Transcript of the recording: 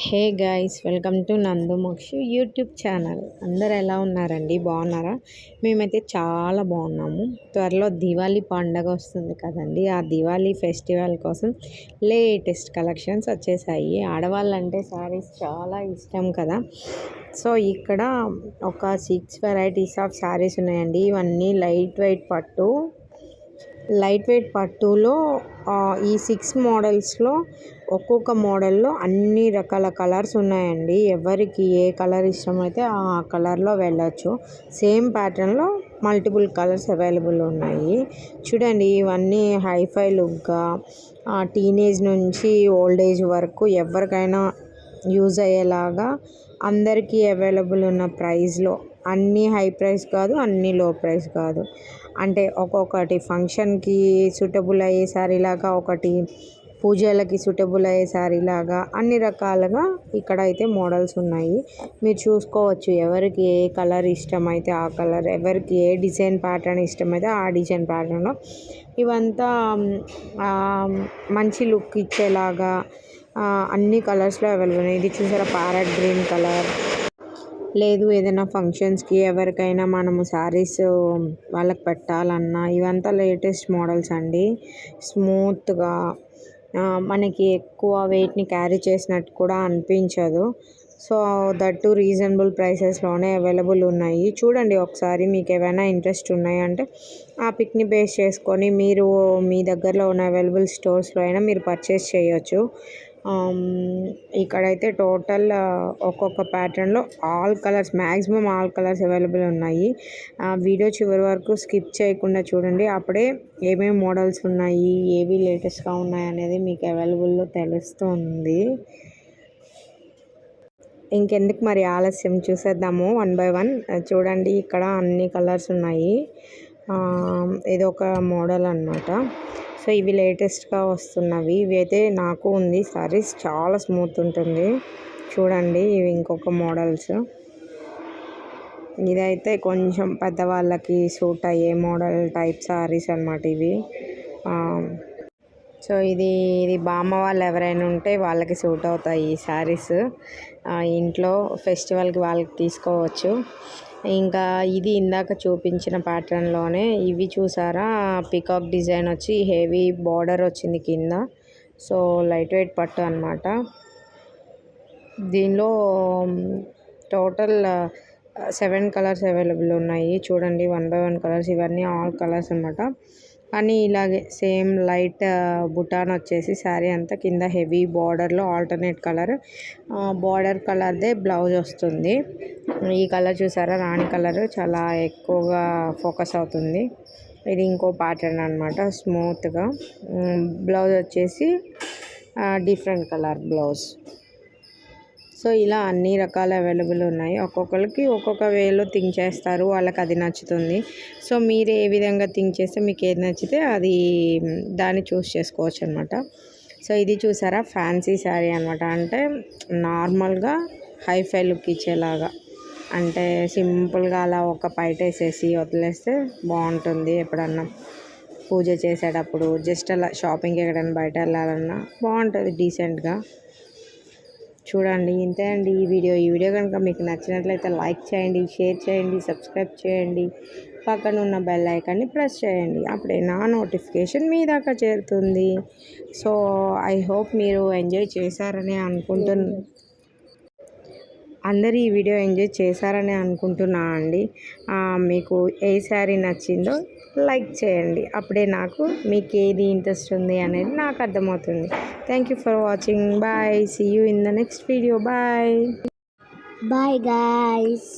Hey guys welcome to Nandumokshu YouTube channel. అందరు ఎలా ఉన్నారండి? బాగున్నారా? మేమైతే చాలా బాగున్నాము. త్వరలో దివాళీ పండగ వస్తుంది కదండి. ఆ దివాళీ ఫెస్టివల్ కోసం లేటెస్ట్ కలెక్షన్స్ వచ్చేసాయి. ఆడవాళ్ళంటే శారీస్ చాలా ఇష్టం కదా. సో ఇక్కడ ఒక సిక్స్ వెరైటీస్ ఆఫ్ శారీస్ ఉన్నాయండి. ఇవన్నీ లైట్ వెయిట్ పట్టు లైట్ వెయిట్ పట్టులో ఈ సిక్స్ మోడల్స్లో ఒక్కొక్క మోడల్లో అన్ని రకాల కలర్స్ ఉన్నాయండి. ఎవరికి ఏ కలర్ ఇష్టమైతే ఆ కలర్లో వెళ్ళొచ్చు. సేమ్ ప్యాటర్న్లో మల్టిపుల్ కలర్స్ అవైలబుల్ ఉన్నాయి. చూడండి ఇవన్నీ హైఫై లుక్గా టీనేజ్ నుంచి ఓల్డ్ ఏజ్ వరకు ఎవరికైనా యూజ్ అయ్యేలాగా అందరికీ అవైలబుల్ ఉన్న ప్రైస్లో. అన్నీ హై ప్రైస్ కాదు అన్నీ లో ప్రైస్ కాదు. అంటే ఒక్కొక్కటి ఫంక్షన్కి సూటబుల్ అయ్యే శారీలాగా ఒకటి పూజలకి సూటబుల్ అయ్యే శారీలాగా అన్ని రకాలుగా ఇక్కడ అయితే మోడల్స్ ఉన్నాయి. మీరు చూసుకోవచ్చు ఎవరికి ఏ కలర్ ఇష్టమైతే ఆ కలర్ ఎవరికి ఏ డిజైన్ ప్యాటర్న్ ఇష్టమైతే ఆ డిజైన్ ప్యాటర్న్ ఇవంతా మంచి లుక్ ఇచ్చేలాగా అన్ని కలర్స్లో అవైలబుల్ ఉన్నాయి. ఇది చూసారా? ప్యారెట్ గ్రీన్ కలర్ లేదు ఏదైనా ఫంక్షన్స్కి ఎవరికైనా మనము శారీస్ వాళ్ళకి పెట్టాలన్నా ఇవంతా లేటెస్ట్ మోడల్స్ అండి. స్మూత్గా మనకి ఎక్కువ వెయిట్ని క్యారీ చేసినట్టు కూడా అనిపించదు. సో దట్ రీజనబుల్ ప్రైసెస్లోనే అవైలబుల్ ఉన్నాయి. చూడండి ఒకసారి మీకు ఏమైనా ఇంట్రెస్ట్ ఉన్నాయంటే ఆ పిక్ని బేస్ చేసుకొని మీరు మీ దగ్గరలో ఉన్న అవైలబుల్ స్టోర్స్లో అయినా మీరు పర్చేస్ చేయొచ్చు. ఇక్కడైతే టోటల్ ఒక్కొక్క ప్యాటర్న్లో all colours maximum all colours available ఉన్నాయి. వీడియో చివరి వరకు స్కిప్ చేయకుండా చూడండి. అప్పుడే ఏమేమి మోడల్స్ ఉన్నాయి ఏవి లేటెస్ట్గా ఉన్నాయి అనేది మీకు అవైలబుల్లో తెలుస్తుంది. ఇంకెందుకు మరి ఆలస్యం? చూసేద్దాము వన్ బై వన్. చూడండి ఇక్కడ అన్ని కలర్స్ ఉన్నాయి. ఇది ఒక మోడల్ అనమాట సో ఇవి లేటెస్ట్గా వస్తున్నవి. ఇవి అయితే నాకు ఉంది సారీస్. చాలా స్మూత్ ఉంటుంది. చూడండి ఇవి ఇంకొక మోడల్స్. ఇదైతే కొంచెం పెద్దవాళ్ళకి సూట్ అయ్యే మోడల్ టైప్ సారీస్ అనమాట ఇవి. సో ఇది ఇది బామ్మ వాళ్ళు ఎవరైనా ఉంటే వాళ్ళకి సూట్ అవుతాయి ఈ శారీస్ ఇంట్లో ఫెస్టివల్కి వాళ్ళకి తీసుకోవచ్చు. ఇంకా ఇది ఇందాక చూపించిన ప్యాటర్న్లోనే. ఇవి చూసారా? పికాక్ డిజైన్ వచ్చి హెవీ బార్డర్ వచ్చింది కింద. సో లైట్ వెయిట్ పట్టు అనమాట దీనిలో టోటల్ సెవెన్ కలర్స్ అవైలబుల్ ఉన్నాయి. చూడండి వన్ బై వన్ కలర్స్. ఇవన్నీ ఆల్ కలర్స్ అనమాట కానీ ఇలాగే సేమ్ లైట్ బుటాన్ వచ్చేసి శారీ అంతా కింద హెవీ బార్డర్లో ఆల్టర్నేట్ కలర్. బార్డర్ కలర్దే బ్లౌజ్ వస్తుంది. ఈ కలర్ చూసారా? రాణి కలర్. చాలా ఎక్కువగా ఫోకస్ అవుతుంది. ఇది ఇంకో ప్యాటర్న్ అనమాట స్మూత్గా. బ్లౌజ్ వచ్చేసి డిఫరెంట్ కలర్ బ్లౌజ్. సో ఇలా అన్ని రకాల అవైలబుల్ ఉన్నాయి. ఒక్కొక్కరికి ఒక్కొక్క వేలో థింక్ చేస్తారు. వాళ్ళకి అది నచ్చుతుంది. సో మీరు ఏ విధంగా థింక్ చేస్తే మీకు ఏది నచ్చితే అది దాన్ని చూస్ చేసుకోవచ్చు అనమాట సో ఇది చూసారా? ఫ్యాన్సీ శారీ అనమాట అంటే నార్మల్గా హైఫై లుక్ ఇచ్చేలాగా. అంటే సింపుల్గా అలా ఒక పైట వేసేసి వదిలేస్తే బాగుంటుంది ఎప్పుడన్నా. పూజ చేసేటప్పుడు జస్ట్ అలా షాపింగ్కి ఎక్కడైనా బయట వెళ్ళాలన్నా బాగుంటుంది డీసెంట్గా. చూడండి. ఇంతే అండి ఈ వీడియో. ఈ వీడియో కనుక మీకు నచ్చినట్లయితే లైక్ చేయండి షేర్ చేయండి సబ్స్క్రైబ్ చేయండి. పక్కన ఉన్న బెల్ ఐకాన్ని ప్రెస్ చేయండి. అప్పుడే నా నోటిఫికేషన్ మీ దాకా చేరుతుంది. సో ఐ హోప్ మీరు ఎంజాయ్ చేశారని అనుకుంటున్నాను అందరు ఈ వీడియో ఎంజాయ్ చేశారని అనుకుంటున్నా అండి. మీకు ఏ శారీ నచ్చిందో లైక్ చేయండి. అప్పుడే నాకు మీకు ఏది ఇంట్రెస్ట్ ఉంది అనేది నాకు అర్థమవుతుంది. Thank you for watching bye see you in the next video bye bye guys